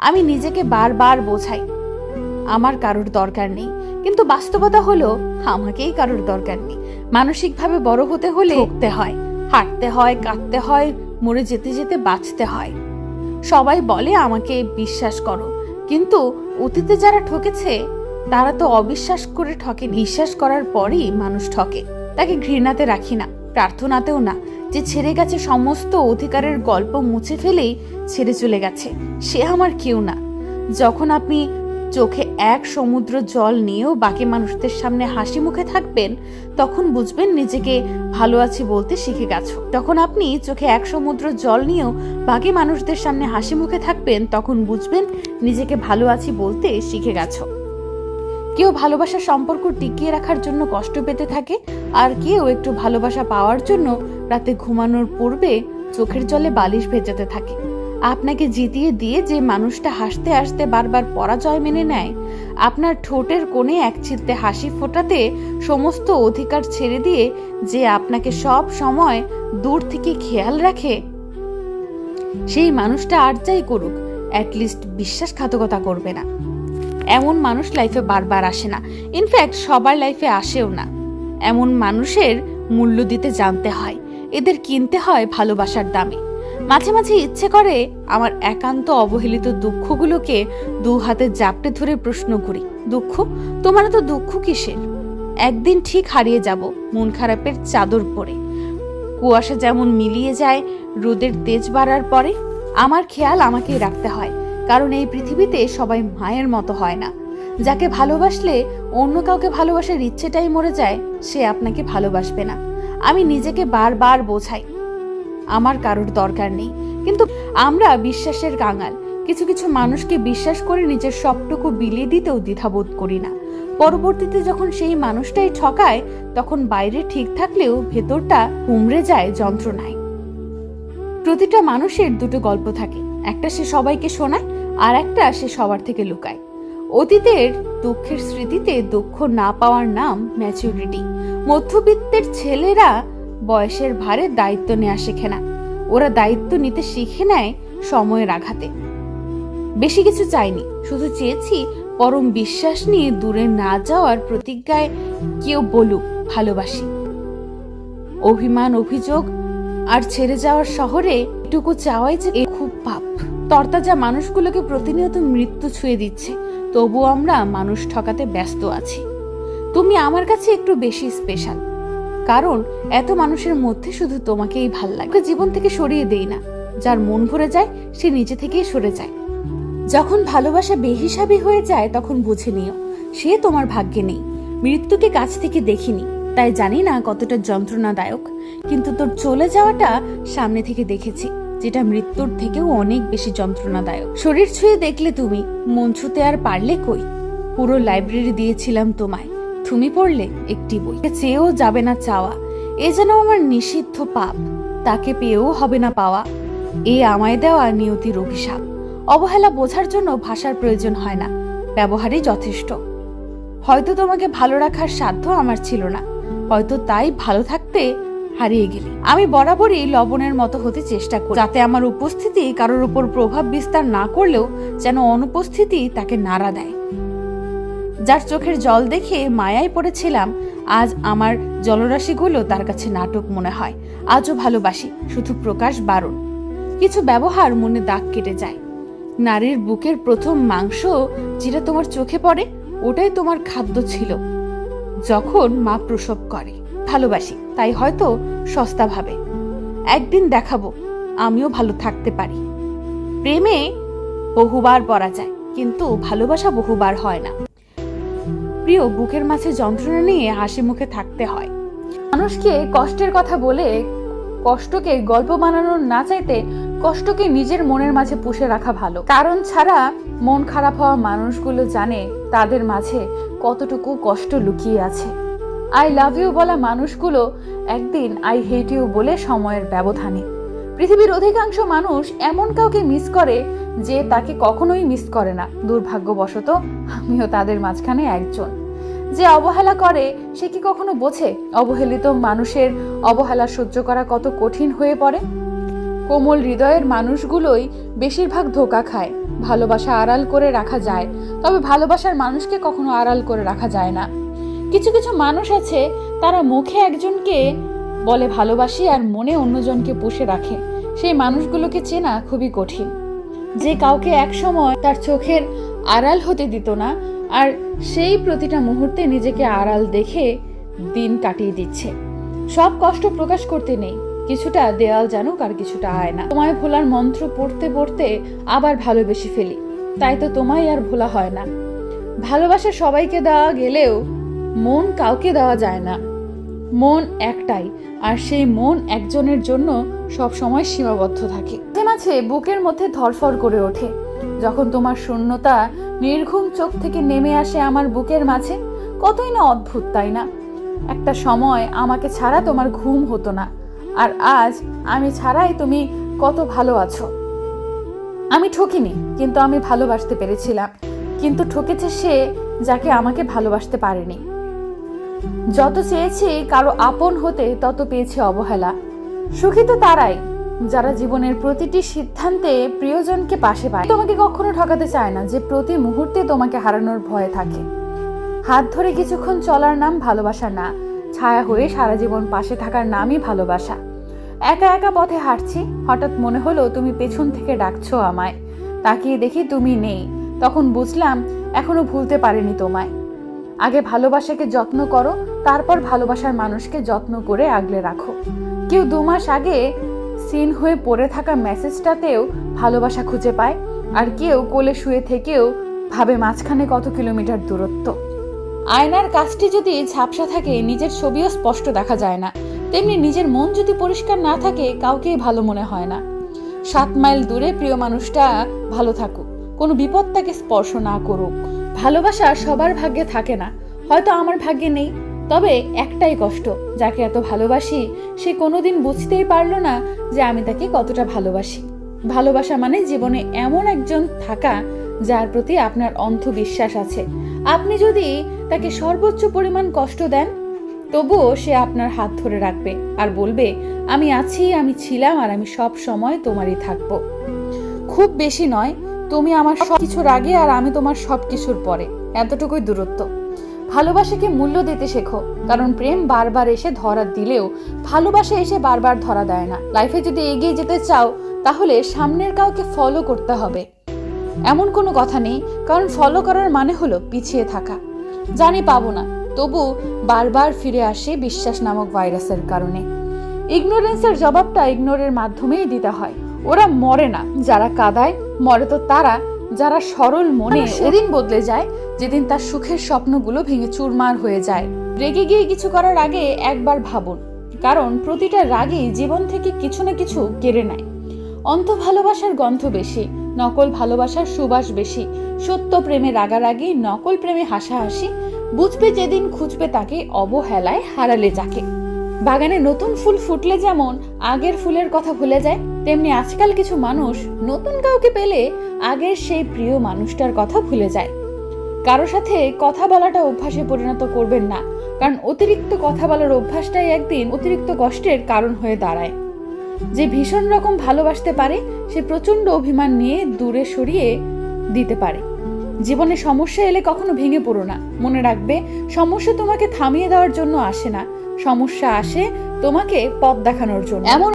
আমি নিজেকে বারবার বোঝাই। আমার কারোর দরকার নেই। কিন্তু বাস্তবতা হলো আমাকেই কারোর দরকার নেই। মানসিকভাবে বড় হতে হলে ঠকতে হয়। হাঁটতে হয় কাঁদতে হয় মরে যেতে যেতে বাঁচতে হয়। সবাই বলে আমাকে বিশ্বাস করো। কিন্তু অতীতে যারা ঠকেছে তারা তো অবিশ্বাস করে ঠকে। বিশ্বাস করার পরই মানুষ ঠকে। তাকে ঘৃণাতে রাখি না প্রার্থনাতেও না। যে ছেড়ে গেছে সমস্ত অধিকারের গল্প মুছে ফেলেই ছেড়ে চলে গেছে, সে আমার কেউ না। যখন আপনি চোখে এক সমুদ্র জল নিয়েও বাকি মানুষদের সামনে হাসি মুখে থাকবেন, তখন বুঝবেন নিজেকে ভালো আছি বলতে শিখে গেছো। যখন আপনি চোখে এক সমুদ্র জল নিয়েও বাকি মানুষদের সামনে হাসি মুখে থাকবেন, তখন বুঝবেন নিজেকে ভালো আছি বলতে শিখে গেছো। কেউ ভালোবাসার সম্পর্ক টিকিয়ে রাখার জন্য কষ্ট পেতে থাকে, আর কেউ একটু ভালোবাসা পাওয়ার জন্য রাতে ঘুমানোর পূর্বে চোখের জলে বালিশ ভেজাতে থাকে। আপনাকে জিতিয়ে দিয়ে যে মানুষটা হাসতে হাসতে বারবার পরাজয় মেনে নেয়, আপনার ঠোঁটের কোণে এক চিত্তে হাসি ফোটাতে সমস্ত অধিকার ছেড়ে দিয়ে যে আপনাকে সব সময় দূর থেকে খেয়াল রাখে, সেই মানুষটা আর যাই করুক অ্যাটলিস্ট বিশ্বাসঘাতকতা করবে না। এমন মানুষ লাইফে বারবার আসে না। ইনফ্যাক্ট সবার লাইফে আসেও না। এমন মানুষের মূল্য দিতে জানতে হয়। এদের কিনতে হয় ভালোবাসার দামে। মাঝে মাঝে ইচ্ছে করে আমার একান্ত অবহেলিত দুঃখগুলোকে দু হাতে জাপটে ধরে প্রশ্ন করি, দুঃখ? তোমার তো দুঃখ কিসের? একদিন ঠিক হারিয়ে যাব মন খারাপের চাদর পরে। কুয়াশা যেমন মিলিয়ে যায় রোদের তেজ বাড়ার পরে, আমার খেয়াল আমাকেই রাখতে হয়। কারণ এই পৃথিবীতে সবাই মায়ের মতো হয় না। যাকে ভালোবাসলে অন্য কাউকে ভালোবাসার ইচ্ছেটাই মরে যায়, সে আপনাকে ভালোবাসবে না। আমি নিজেকে বারবার বোঝাই, আমার কারোর দরকার নেই। কিন্তু আমরা বিশ্বাসের কাঙাল, কিছু কিছু মানুষকে বিশ্বাস করে নিজের সবটুকু বিলিয়ে দিতেও দ্বিধাবোধ করি না। পরবর্তীতে যখন সেই মানুষটাই ঠকায়, তখন বাইরে ঠিক থাকলেও ভেতরটা হুমড়ে যায় যন্ত্রণায়। প্রতিটা মানুষের দুটো গল্প থাকে, একটা সে সবাইকে শোনায় আর একটা সে সবার থেকে লুকায়। অতীতের দুঃখের স্মৃতিতে দুঃখ না পাওয়ার নাম ম্যাচুরিটি মধ্যবিত্তের ছেলেরা বয়সের ভারে দায়িত্ব নেওয়া শেখে না। ওরা দায়িত্ব নিতে শিখে নেয় সময়ের আঘাতে। বেশি কিছু চাইনি শুধু চেয়েছি পরম বিশ্বাস নিয়ে দূরে না যাওয়ার প্রতিজ্ঞায় কেউ বলুক ভালোবাসি। অভিমান, অভিযোগ আর ছেড়ে যাওয়ার শহরে এটুকু চাওয়াই যে তরতাজা মানুষগুলোকে প্রতিনিয়ত মৃত্যু ছুঁয়ে দিচ্ছে। তবু আমরা মানুষ ঠকাতে ব্যস্ত আছি। তুমি আমার কাছে একটু বেশি স্পেশাল কারণ এত মানুষের মধ্যে শুধু তোমাকেই ভালো লাগে। জীবন থেকে সরিয়ে দেই না। যার মন ভরে যায়, সে নিজে থেকেই সরে যায়। যখন ভালোবাসা বেহিসাবি হয়ে যায়, তখন বুঝে নিও, সে তোমার ভাগ্যে নেই। মৃত্যুকে কাছ থেকে দেখিনি, তাই জানি না কতটা যন্ত্রণাদায়ক। কিন্তু তোর চলে যাওয়াটা সামনে থেকে দেখেছি। যেটা মৃত্যুর থেকেও অনেক বেশি যন্ত্রণাদায়ক। শরীর ছুঁয়ে দেখলে তুমি মন ছুতে আর পারলে কই? পুরো লাইব্রেরি দিয়েছিলাম তোমায়। তুমি পড়লে একটি বই। চেয়েও যাবে না চাওয়া। এ যেন আমার নিষিদ্ধ পাপ। তাকে পেয়েও হবে না পাওয়া। এ আমায় দেওয়া নিয়তির অভিশাপ। অবহেলা বোঝার জন্য ভাষার প্রয়োজন হয় না। ব্যবহারই যথেষ্ট। হয়তো তোমাকে ভালো রাখার সাধ্য আমার ছিল না। হয়তো তাই ভালো থাকতে হারিয়ে গেলে। আমি বরাবরই লবণের মতো হতে চেষ্টা করি, যাতে আমার উপস্থিতি কারোর উপর প্রভাব বিস্তার না করলেও যেন অনুপস্থিতি তাকে নাড়া দেয়। যার চোখের জল দেখে মায়ায় পড়েছিলাম, আজ আমার জলরাশিগুলো তার কাছে নাটক মনে হয়। আজও ভালোবাসি, শুধু প্রকাশ বারণ। কিছু ব্যবহার মনে দাগ কেটে যায়। নারীর বুকের প্রথম মাংস যেটা তোমার চোখে পড়ে, ওটাই তোমার খাদ্য ছিল, যখন মা প্রসব করে। ভালোবাসি, তাই হয়তো সস্তা ভাবে। একদিন দেখাবো, আমিও ভালো থাকতে পারি। প্রেমে বহুবার পড়া যায়, কিন্তু ভালোবাসা বহুবার হয় না। প্রিয়, বুকের মাঝে যন্ত্রণা নিয়ে হাসি মুখে থাকতে হয়। মানুষকে কষ্টের কথা বলে কষ্টকে গল্প বানানোর না চাইতে কষ্টকে নিজের মনের মাঝে পুষে রাখা ভালো। কারণ ছাড়া মন খারাপ হওয়া মানুষগুলো জানে তাদের মাঝে কতটুকু কষ্ট লুকিয়ে আছে। আই লাভ ইউ বলা মানুষগুলো একদিন আই হেট ইউ বলে সময়ের ব্যবধানে। পৃথিবীর অধিকাংশ মানুষ এমন কাউকে মিস করে যে তাকে কখনোই মিস করে না। দুর্ভাগ্যবশত আমিও তাদের মাঝখানে একজন। যে অবহেলা করে, সে কি কখনো বোঝে অবহেলিত মানুষের অবহেলা সহ্য করা কত কঠিন হয়ে পড়ে? কোমল হৃদয়ের মানুষগুলোই বেশিরভাগ ধোকা খায়। ভালোবাসা আড়াল করে রাখা যায়, তবে ভালোবাসার মানুষকে কখনো আড়াল করে রাখা যায় না। কিছু কিছু মানুষ আছে, তারা মুখে একজনকে বলে ভালোবাসি আর মনে অন্যজনকে পুষে রাখে। সেই মানুষগুলোকে চেনা খুবই কঠিন। যে কাউকে একসময় তার চোখের আড়াল হতে দিত না, আর সেই প্রতিটা মুহূর্তে নিজেকে আড়াল দেখে দিন কাটিয়ে দিচ্ছে। সব কষ্ট প্রকাশ করতে নেই, কিছুটা দেয়াল জানুক আর কিছুটা আয় না তোমায় ভোলার মন্ত্র পড়তে পড়তে আবার ভালোবেসে ফেলি, তাই তো তোমায় আর ভোলা হয় না। ভালোবাসা সবাইকে দেওয়া গেলেও মন কাউকে দেওয়া যায় না। মন একটাই, আর সেই মন একজনের জন্য সব সময় সীমাবদ্ধ থাকে। মাঝে মাঝে বুকের মধ্যে ধরফর করে ওঠে। যখন তোমার শূন্যতা নির্ঘুম চোখ থেকে নেমে আসে আমার বুকের মাঝে, কতই না অদ্ভুত, তাই না? একটা সময় আমাকে ছাড়া তোমার ঘুম হতো না, আর আজ আমি ছাড়াই তুমি কত ভালো আছো। আমি ঠকিনি, কিন্তু আমি ভালোবাসতে পেরেছিলাম। কিন্তু ঠকেছে সে যাকে আমাকে ভালোবাসতে পারেনি। যত চেয়েছি কারও আপন হতে তত পেয়েছে অবহেলা। সুখী তো তারাই, যারা জীবনের প্রতিটি সিদ্ধান্তে প্রিয়জনকে পাশে পায়। তোমাকে কখনো ঠকাতে চায় না যে প্রতি মুহূর্তে তোমাকে হারানোর ভয়ে থাকে। হাত ধরে কিছুক্ষণ চলার নাম ভালোবাসা না, ছায়া হয়ে সারা জীবন পাশে থাকার নামই ভালোবাসা। একা একা পথে হাঁটছি, হঠাৎ মনে হলো তুমি পেছন থেকে ডাকছো আমায়। তাকিয়ে দেখি তুমি নেই, তখন বুঝলাম এখনও ভুলতে পারিনি তোমায়। আগে ভালোবাসাকে যত্ন করো, তারপর ভালোবাসার মানুষকে যত্ন করে আগলে রাখো। কেউ দু মাস আগে সিন হয়ে পড়ে থাকা মেসেজটাতেও ভালোবাসা খুঁজে পায়, আর কেউ কোলে শুয়ে থেকেও ভাবে মাঝখানে কত কিলোমিটার দূরত্ব। আয়নার কাজটি যদি ঝাপসা থাকে, নিজের ছবিও স্পষ্ট দেখা যায় না। তেমনি নিজের মন যদি পরিষ্কার না থাকে, কাউকেই ভালো মনে হয় না। সাত মাইল দূরে প্রিয় মানুষটা ভালো থাকুক, কোনো বিপদ তাকে স্পর্শ না করুক। ভালোবাসা সবার ভাগ্যে থাকে না। হয়তো আমার ভাগ্যে নেই, তবে একটাই কষ্ট, যাকে এত ভালোবাসি, সে কোনোদিন বুঝতেই পারল না যে আমি তাকে কতটা ভালোবাসি। ভালোবাসা মানে জীবনে এমন একজন থাকা, যার প্রতি আপনার অন্ধ বিশ্বাস আছে। আপনি যদি তাকে সর্বোচ্চ পরিমাণ কষ্ট দেন, তবুও সে আপনার হাত ধরে রাখবে আর বলবে, আমি আছি, আমি ছিলাম আর আমি সব সময় তোমারই থাকব। খুব বেশি নয় তুমি আমার সব কিছুর আগে আর আমি তোমার সব কিছুর পরে। এতটুকুই দূরত্ব। ভালোবাসাকে মূল্য দিতে শেখো, কারণ প্রেম বারবার এসে ধরা দিলেও ভালোবাসা এসে বারবার ধরা দেয় না। লাইফে যদি এগিয়ে যেতে চাও, তাহলে সামনের কাউকে ফলো করতে হবে। এমন কোনো কথা নেই, কারণ ফলো করার মানে হলো পিছিয়ে থাকা। জানি পাবো না, তবু বারবার ফিরে আসে বিশ্বাস নামক ভাইরাসের কারণে। ইগনোরেন্সের জবাবটা ইগনোরের মাধ্যমেই দিতে হয়। ওরা মরে না। যারা কাদায় মরে তো তারা। যারা সরল মনে সেদিন বদলে যায় যেদিন তার সুখের স্বপ্নগুলো ভেঙে চুরমার হয়ে যায়। রেগে গিয়ে কিছু করার আগে একবার ভাবুন কারণ প্রতিটা রাগই জীবন থেকে কিছু না কিছু কেড়ে নেয়। অন্ত ভালোবাসার গন্ধ বেশি নকল ভালোবাসার সুবাস বেশি সত্য প্রেমে রাগারাগি নকল প্রেমে হাসাহাসি বুঝবে যেদিন খুঁজবে তাকে অবহেলায় হারালে যাকে। বাগানে নতুন ফুল ফুটলে যেমন আগের ফুলের কথা ভুলে যায়, তেমনি আজকাল কিছু মানুষ নতুন কাউকে পেলে আগের সেই প্রিয় মানুষটার কথা ভুলে যায়। কারও সাথে কথা বলাটা অভ্যাসে পরিণত করবেন না, কারণ অতিরিক্ত কথা বলার অভ্যাসটাই একদিন অতিরিক্ত কষ্টের কারণ হয়ে দাঁড়ায়। যে ভীষণ রকম ভালোবাসতে পারে, সে প্রচণ্ড অভিমান নিয়ে দূরে সরিয়ে দিতে পারে। জীবনে সমস্যা এলে কখনো ভেঙে পড়ো না। মনে রাখবে, সমস্যা তোমাকে থামিয়ে দেওয়ার জন্য আসে না। সমস্যা আসে তোমাকে পথ দেখানোর জন্য। এমন